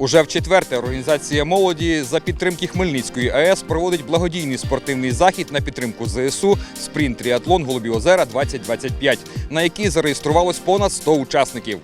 Уже в четверте організація молоді за підтримки Хмельницької АЕС проводить благодійний спортивний захід на підтримку ЗСУ Спринт Тріатлон Голубі озера 2025, на який зареєструвалось понад 100 учасників.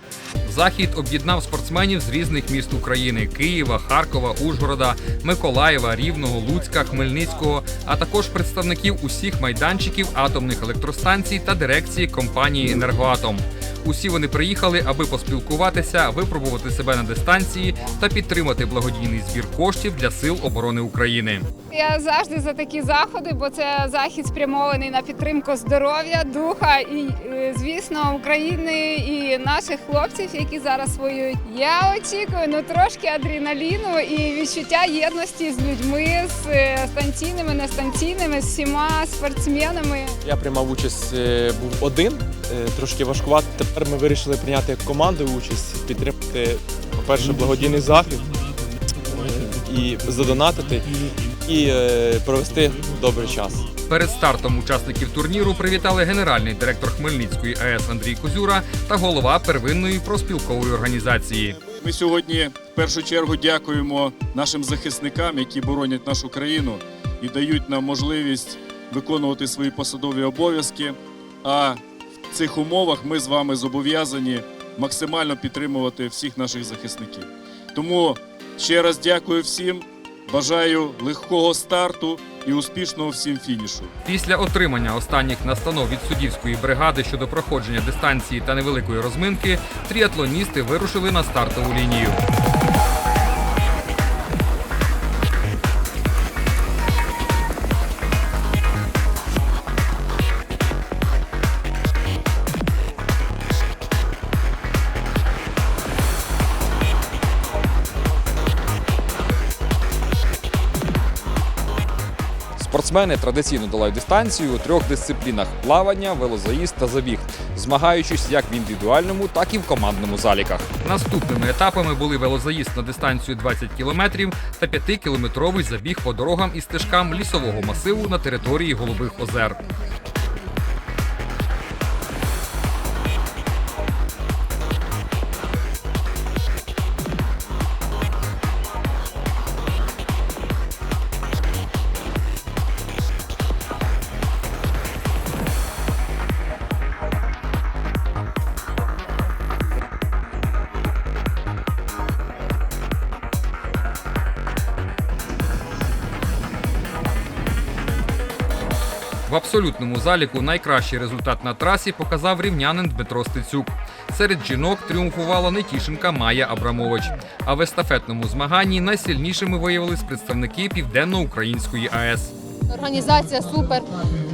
Захід об'єднав спортсменів з різних міст України: Києва, Харкова, Ужгорода, Миколаєва, Рівного, Луцька, Хмельницького, а також представників усіх майданчиків атомних електростанцій та дирекції компанії Енергоатом. Усі вони приїхали, аби поспілкуватися, випробувати себе на дистанції та підтримати благодійний збір коштів для сил оборони України. Я завжди за такі заходи, бо це захід спрямований на підтримку здоров'я, духа і, е, звісно, України і наших хлопців, які зараз воюють. Я очікую ну трошки адреналіну і відчуття єдності з людьми, з е, станційними, нестанційними, з всіма спортсменами. Я приймав участь, е, був один, трошки важкувато. Тепер ми вирішили прийняти як командою участь, підтримати, по-перше, благодійний захід е, і задонатити, і е, провести добрий час. Перед стартом учасників турніру привітали генеральний директор Хмельницької АЕС Андрій Кузюра та голова первинної проспілкової організації. Ми сьогодні в першу чергу дякуємо нашим захисникам, які боронять нашу країну і дають нам можливість виконувати свої посадові обов'язки. А цих умовах ми з вами зобов'язані максимально підтримувати всіх наших захисників. Тому ще раз дякую всім, бажаю легкого старту і успішного всім фінішу. Після отримання останніх настанов від суддівської бригади щодо проходження дистанції та невеликої розминки, тріатлоністи вирушили на стартову лінію. Спортсмени традиційно долають дистанцію у трьох дисциплінах: плавання, велозаїзд та забіг, змагаючись як в індивідуальному, так і в командному заліках. Наступними етапами були велозаїзд на дистанцію 20 кілометрів та 5-кілометровий забіг по дорогам і стежкам лісового масиву на території Голубих озер. В абсолютному заліку найкращий результат на трасі показав рівнянин Дмитро Стецюк. Серед жінок тріумфувала нетішинка Майя Абрамович. А в естафетному змаганні найсильнішими виявились представники Південно-Української АЕС. Організація супер,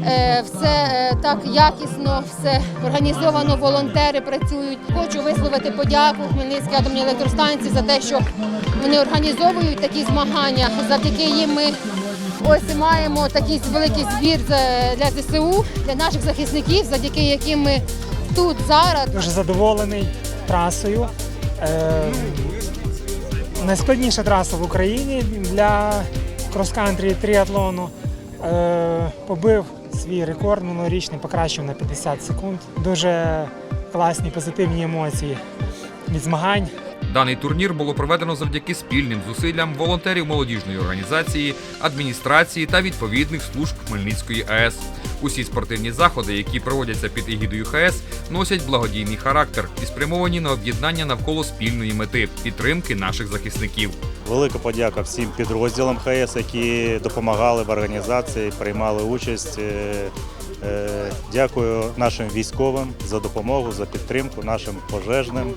е, все е, так якісно, все організовано, волонтери працюють. Хочу висловити подяку Хмельницькій атомній електростанції за те, що вони організовують такі змагання. Завдяки їм ми ось маємо такий великий збір для ЗСУ, для наших захисників, завдяки яким ми тут зараз. дуже задоволений трасою. Е, найскладніша траса в Україні для крос-кантрі тріатлону. Е, побив свій рекорд минулорічний, покращив на 50 секунд. Дуже класні позитивні емоції від змагань. Даний турнір було проведено завдяки спільним зусиллям волонтерів молодіжної організації, адміністрації та відповідних служб Хмельницької АЕС. Усі спортивні заходи, які проводяться під егідою ХС, носять благодійний характер і спрямовані на об'єднання навколо спільної мети підтримки наших захисників. Велика подяка всім підрозділам ХС, які допомагали в організації, приймали участь. Е, е, Дякую нашим військовим за допомогу, за підтримку, нашим пожежним.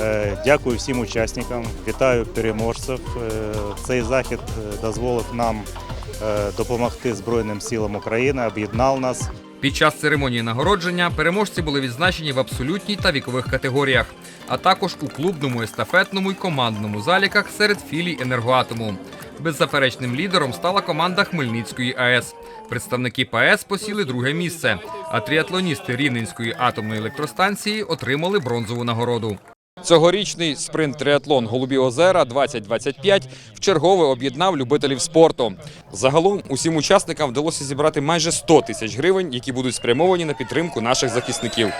Е, Дякую всім учасникам. Вітаю переможців. Цей захід дозволив нам допомогти Збройним силам України, об'єднав нас. Під час церемонії нагородження переможці були відзначені в абсолютній та вікових категоріях, а також у клубному, естафетному і командному заліках серед філій енергоатому. Беззаперечним лідером стала команда Хмельницької АЕС. Представники ПАЕС посіли друге місце, а тріатлоністи Рівненської атомної електростанції отримали бронзову нагороду. Цьогорічний спринт триатлон Голубі озера 2025 вчергове об'єднав любителів спорту. Загалом усім учасникам вдалося зібрати майже 100 тисяч гривень, які будуть спрямовані на підтримку наших захисників.